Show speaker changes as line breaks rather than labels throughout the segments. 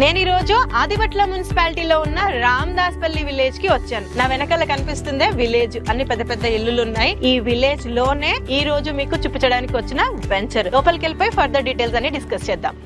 నేను ఈ రోజు ఆదిపట్ల మున్సిపాలిటీలో ఉన్న రామదాస్పల్లి విలేజ్కి వచ్చాను. నా వెనకాల కనిపిస్తుందే విలేజ్. అన్ని పెద్ద పెద్ద ఇల్లులు ఉన్నాయి. ఈ విలేజ్లోనే ఈ రోజు మీకు చూపించడానికి వచ్చిన వెంచర్. లోపలికి వెళ్ళిపోయి ఫర్దర్ డీటెయిల్స్ అన్ని డిస్కస్ చేద్దాం.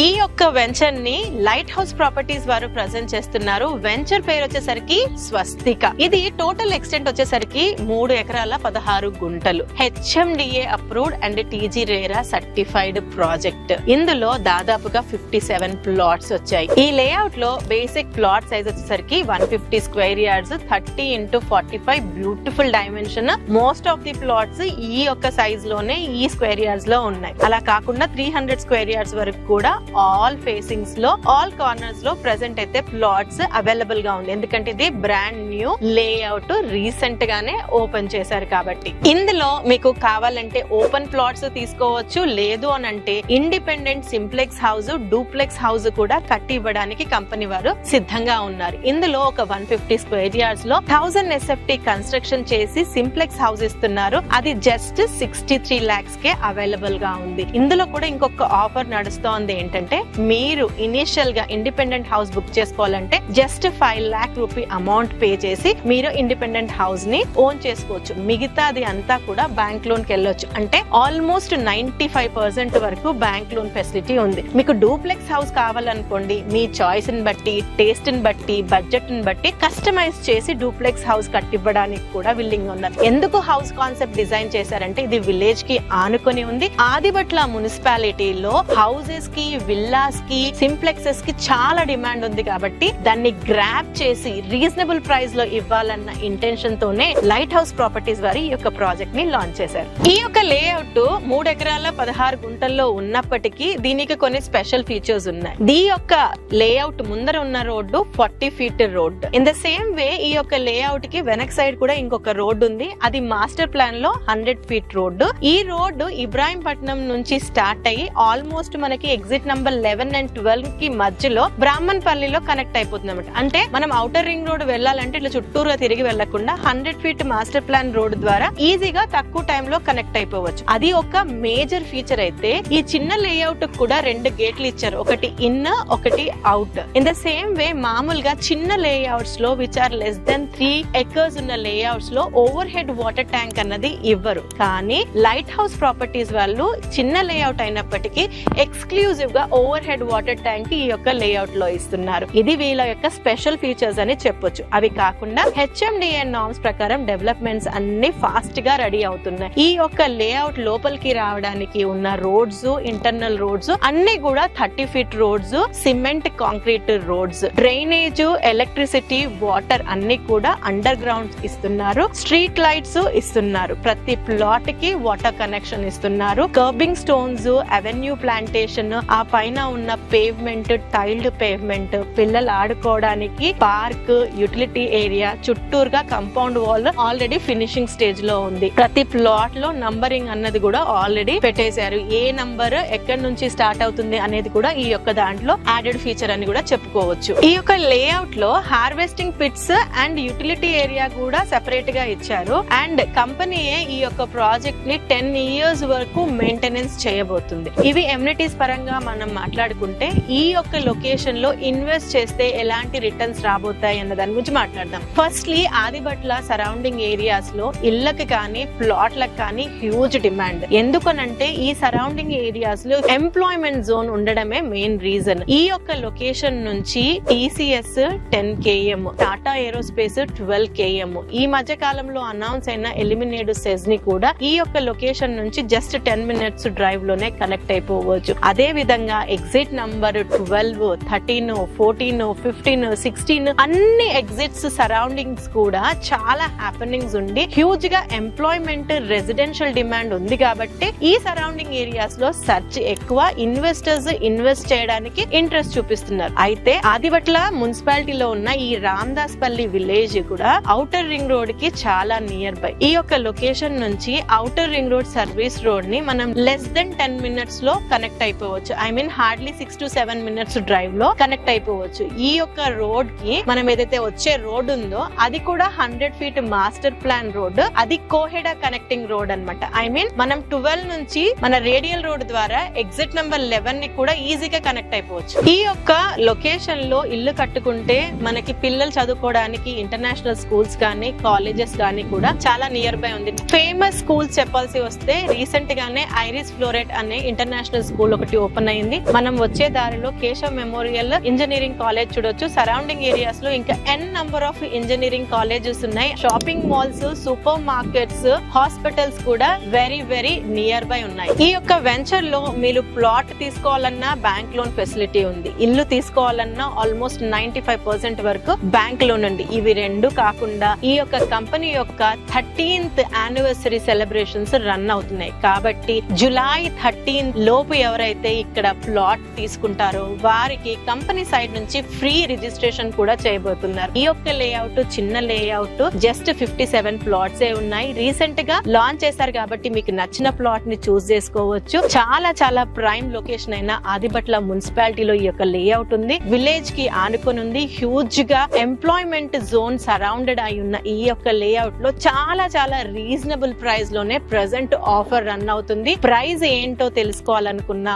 ఈ యొక్క వెంచర్ని లైట్ హౌస్ ప్రాపర్టీస్ వారు ప్రజెంట్ చేస్తున్నారు. వెంచర్ పేరు వచ్చేసరికి స్వస్తిక. ఇది టోటల్ ఎక్స్టెంట్ వచ్చేసరికి మూడు ఎకరాల పదహారు గుంటలు. HMDA approved and TG RERA certified project. ఇందులో దాదాపుగా ఫిఫ్టీ సెవెన్ ప్లాట్స్ వచ్చాయి. ఈ లేఅవుట్లో బేసిక్ ప్లాట్ సైజ్ వచ్చేసరికి one fifty square yards thirty into forty five beautiful dimension. Most of the plots ఈ యొక్క సైజ్లోనే ఈ స్క్వేర్ యార్డ్స్లో ఉన్నాయి. అలా కాకుండా త్రీ హండ్రెడ్ స్క్వేర్ యార్డ్స్ వరకు కూడా ఆల్ ఫేసింగ్స్లో ఆల్ కార్నర్స్లో ప్రెసెంట్ అయితే ప్లాట్స్ అవైలబుల్గా ఉంది. ఎందుకంటే ఇది బ్రాండ్ న్యూ లేఅవుట్ రీసెంట్ గానే ఓపెన్ చేశారు కాబట్టి. ఇందులో మీకు కావాలంటే ఓపెన్ ప్లాట్స్ తీసుకోవచ్చు. లేదు అని అంటే independent simplex house duplex house కూడా కట్టి ఇవ్వడానికి కంపెనీ వారు సిద్ధంగా ఉన్నారు. ఇందులో ఒక వన్ ఫిఫ్టీ స్క్వేర్ యార్డ్స్లో థౌసండ్ ఎస్ఎఫ్టీ కన్స్ట్రక్షన్ చేసి సింప్లెక్స్ హౌస్ ఇస్తున్నారు. అది జస్ట్ సిక్స్టీ త్రీ లాక్స్ కే అవైలబుల్గా ఉంది. ఇందులో కూడా ఇంకొక ఆఫర్ నడుస్తోంది ఏంటి ఏంటంటే మీరు ఇనిషియల్గా ఇండిపెండెంట్ హౌస్ బుక్ చేసుకోవాలంటే just five lakh rupee amount pay చేసి మీరు ఇండిపెండెంట్ హౌస్ని ఓన్ చేసుకోవచ్చు. మిగతాది అంతా కూడా బ్యాంక్ లోన్కి వెళ్ళొచ్చు. అంటే ఆల్మోస్ట్ నైన్టీ ఫైవ్ పర్సెంట్ వరకు బ్యాంక్ లోన్ ఫెసిలిటీ ఉంది. మీకు డూప్లెక్స్ హౌస్ కావాలనుకోండి మీ చాయిస్ని బట్టి టేస్ట్ని బట్టి బడ్జెట్ని బట్టి కస్టమైజ్ చేసి డూప్లెక్స్ హౌస్ కట్టివ్వడానికి కూడా విల్లింగ్ ఉన్నారు. ఎందుకు హౌస్ కాన్సెప్ట్ డిజైన్ చేశారంటే ఇది విలేజ్కి ఆనుకొని ఉంది. ఆదిబట్ల మున్సిపాలిటీలో హౌసెస్కి విల్లాస్కి సింప్లెక్సెస్కి చాలా డిమాండ్ ఉంది కాబట్టి దాన్ని గ్రాప్ చేసి రీజనబుల్ ప్రైస్లో ఇవ్వాలన్న ఇంటెన్షన్ తోనే లైట్ హౌస్ ప్రాపర్టీస్ వారి ఈ యొక్క ప్రాజెక్ట్ని లాంచ్ చేశారు. ఈ యొక్క లేఅవుట్ మూడు ఎకరాల పదహారు గుంటల్లో ఉన్నప్పటికీ దీనికి కొన్ని స్పెషల్ ఫీచర్స్ ఉన్నాయి. దీ యొక్క లేఅవుట్ ముందర ఉన్న road forty feet road in the same way ఈ యొక్క లేఅవుట్కి వెనక్ సైడ్ కూడా ఇంకొక రోడ్డు ఉంది. అది మాస్టర్ ప్లాన్లో హండ్రెడ్ ఫీట్ రోడ్డు ఈ రోడ్డు ఇబ్రాహీంపట్నం నుంచి స్టార్ట్ అయ్యి ఆల్మోస్ట్ మనకి ఎగ్జిట్ నంబర్ లెవెన్ అండ్ ట్వెల్వ్కి మధ్యలో బ్రాహ్మణపల్లిలో కనెక్ట్ అయిపోతుంది అనమాట అంటే మనం అవుటర్ రింగ్ రోడ్ వెళ్ళాలంటే ఇట్లా చుట్టూరుగా తిరిగి వెళ్ళకుండా hundred feet master plan road ద్వారా ఈజీగా తక్కువ టైంలో కనెక్ట్ అయిపోవచ్చు. అది ఒక మేజర్ ఫీచర్ అయితే ఈ చిన్న లేఅవుట్ కూడా రెండు గేట్లు ఇచ్చారు. ఒకటి ఇన్ ఒకటి out in the same way మామూలుగా చిన్న లేఅవుట్స్లో which are less than three acres ఉన్న లేఅవుట్స్లో ఓవర్ హెడ్ వాటర్ ట్యాంక్ అన్నది ఇవ్వరు. కానీ లైట్ హౌస్ ప్రాపర్టీస్ వాళ్ళు చిన్న లేఅవుట్ అయినప్పటికీ ఎక్స్క్లూజివ్గా ఓవర్ హెడ్ వాటర్ ట్యాంక్ ఈ యొక్క లేఅవుట్లో ఇస్తున్నారు. ఇది వీళ్ళ యొక్క స్పెషల్ ఫీచర్స్ అని చెప్పొచ్చు. అవి కాకుండా హెచ్ఎండిఎన్ నామ్స్ ప్రకారం డెవలప్మెంట్స్ అన్ని ఫాస్ట్గా రెడీ అవుతున్నాయి. ఈ యొక్క లేఅవుట్ లోపలికి రావడానికి ఉన్న రోడ్స్ ఇంటర్నల్ రోడ్స్ అన్ని కూడా thirty feet roads cement concrete roads drainage electricity water అన్ని కూడా అండర్ గ్రౌండ్ ఇస్తున్నారు. స్ట్రీట్ లైట్స్ ఇస్తున్నారు. ప్రతి ప్లాట్కి వాటర్ కనెక్షన్ ఇస్తున్నారు. కర్బింగ్ స్టోన్స్ అవెన్యూ ప్లాంటేషన్ ఆ పైన ఉన్న పేవ్మెంట్ టైల్డ్ పేవ్మెంట్ పిల్లలు ఆడుకోవడానికి పార్క్ యూటిలిటీ ఏరియా చుట్టూరుగా కంపౌండ్ వాల్ ఆల్రెడీ ఫినిషింగ్ స్టేజ్లో ఉంది. ప్రతి ప్లాట్లో నంబరింగ్ అన్నది కూడా ఆల్రెడీ పెట్టేశారు. ఏ నంబర్ ఎక్కడి నుంచి స్టార్ట్ అవుతుంది అనేది కూడా ఈ యొక్క దాంట్లో యాడెడ్ ఫీచర్ అని కూడా చెప్పుకోవచ్చు. ఈ యొక్క లేఅవుట్లో harvesting pits and utility area కూడా సెపరేట్గా ఇచ్చారు. అండ్ కంపెనీయే ఈ యొక్క ప్రాజెక్ట్ని టెన్ ఇయర్స్ వరకు మెయింటెనెన్స్ చేయబోతుంది. ఇవి ఎమ్యూనిటీస్ పరంగా మనం మాట్లాడుకుంటే ఈ యొక్క లొకేషన్లో ఇన్వెస్ట్ చేస్తే ఎలాంటి రిటర్న్స్ రాబోతాయి అన్న దాని గురించి మాట్లాడదాం. ఫస్ట్లీ ఆదిబట్ల సరౌండింగ్ ఏరియాస్లో ఇళ్ళకు కానీ ప్లాట్లకు కానీ హ్యూజ్ డిమాండ్ ఎందుకనంటే ఈ సరౌండింగ్ ఏరియాస్లో ఎంప్లాయ్మెంట్ జోన్ ఉండడమే మెయిన్ రీజన్ ఈ యొక్క లొకేషన్ నుంచి TCS ten KM Tata aerospace twelve KM ఈ మధ్య కాలంలో అనౌన్స్ అయిన ఎలిమినేడ్ సెజ్ని కూడా ఈ యొక్క లొకేషన్ నుంచి జస్ట్ టెన్ మినిట్స్ డ్రైవ్లోనే కనెక్ట్ అయిపోవచ్చు. అదే విధంగా exit number twelve thirteen fourteen fifteen sixteen అన్ని ఎగ్జిట్స్ సరౌండింగ్స్ కూడా చాలా హ్యాపెనింగ్స్ ఉండి హ్యూజ్గా ఎంప్లాయ్మెంట్ రెసిడెన్షియల్ డిమాండ్ ఉంది కాబట్టి ఈ సరౌండింగ్ ఏరియాస్లో సర్చ్ ఎక్కువ ఇన్వెస్టర్స్ ఇన్వెస్ట్ చేయడానికి ఇంట్రెస్ట్ చూపిస్తున్నారు. అయితే ఆదివట్ల మున్సిపాలిటీలో ఉన్న ఈ రామ్దాస్ పల్లి విలేజ్ కూడా ఔటర్ రింగ్ రోడ్కి చాలా నియర్ బై ఈ యొక్క లొకేషన్ నుంచి ఔటర్ రింగ్ రోడ్ సర్వీస్ రోడ్ని మనం లెస్ దెన్ టెన్ మినిట్స్లో కనెక్ట్ అయిపోవచ్చు. I mean hardly hardly six to seven minutes డ్రైవ్లో కనెక్ట్ అయిపోవచ్చు. ఈ యొక్క రోడ్కి మనం ఏదైతే వచ్చే రోడ్ ఉందో అది కూడా hundred feet master plan road అది కోహెడా కనెక్టింగ్ రోడ్ అన్నమాట. ఐ మీన్ మనం ట్వెల్వ్ నుంచి మన రేడియల్ రోడ్ ద్వారా ఎగ్జిట్ నెంబర్ లెవెన్ని కూడా ఈజీగా కనెక్ట్ అయిపోవచ్చు. ఈ యొక్క లొకేషన్లో ఇల్లు కట్టుకుంటే మనకి పిల్లలు చదువుకోవడానికి ఇంటర్నేషనల్ స్కూల్స్ కానీ కాలేజెస్ కానీ కూడా చాలా నియర్ బై ఉంది. ఫేమస్ స్కూల్స్ చెప్పాల్సి వస్తే రీసెంట్ గానే ఐరిస్ ఫ్లోరెట్ అనే ఇంటర్నేషనల్ స్కూల్ ఒకటి ఓపెన్ అయింది. మనం వచ్చే దారిలో కేశవ్ మెమోరియల్ ఇంజనీరింగ్ కాలేజ్ చూడొచ్చు. సరౌండింగ్ ఏరియాస్లో ఇంకా N number of engineering colleges ఉన్నాయి. Shopping malls super markets hospitals కూడా వెరీ వెరీ నియర్ బై ఉన్నాయి. ఈ యొక్క వెంచర్లో మీరు ప్లాట్ తీసుకోవాలన్నా బ్యాంక్ లోన్ ఫెసిలిటీ ఉంది. ఇల్లు తీసుకోవాలన్నా ఆల్మోస్ట్ నైన్టీ ఫైవ్ పర్సెంట్ వరకు బ్యాంక్ లోన్ ఉంది. ఇవి రెండు కాకుండా ఈ యొక్క కంపెనీ యొక్క థర్టీన్త్ యానివర్సరీ సెలబ్రేషన్స్ రన్ అవుతున్నాయి. కాబట్టి జులై థర్టీన్ లోపు ఎవరైతే ఇక్కడ ప్లాట్ తీసుకుంటారో. వారికి కంపెనీ సైడ్ నుంచి ఫ్రీ రిజిస్ట్రేషన్ కూడా చేయబోతున్నారు. ఈ యొక్క లేఅవుట్ చిన్న layout just fifty seven plots ఏ ఉన్నాయి. రీసెంట్గా లాంచ్ చేశారు కాబట్టి మీకు నచ్చిన ప్లాట్ని చూస్ చేసుకోవచ్చు. చాలా చాలా ప్రైమ్ లొకేషన్ అయిన ఆదిబట్ల మున్సిపాలిటీలో ఈ యొక్క లేఅవుట్ ఉంది. విలేజ్కి ఆనుకొని ఉంది. హ్యూజ్గా ఎంప్లాయ్మెంట్ జోన్ సరౌండెడ్ అయి ఉన్న ఈ యొక్క లేఅవుట్లో చాలా చాలా రీజనబుల్ ప్రైస్లోనే ప్రెసెంట్ ఆఫర్ రన్ అవుతుంది. ప్రైస్ ఏంటో తెలుసుకోవాలనుకున్నా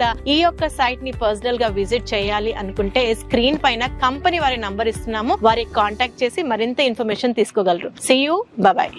లేదా ఈ యొక్క సైట్ని పర్సనల్గా విజిట్ చేయాలి అనుకుంటే స్క్రీన్ పైన కంపెనీ వారి నంబర్ ఇస్తున్నాము. వారికి కాంటాక్ట్ చేసి మరింత ఇన్ఫర్మేషన్ తీసుకోగలరు. See you bye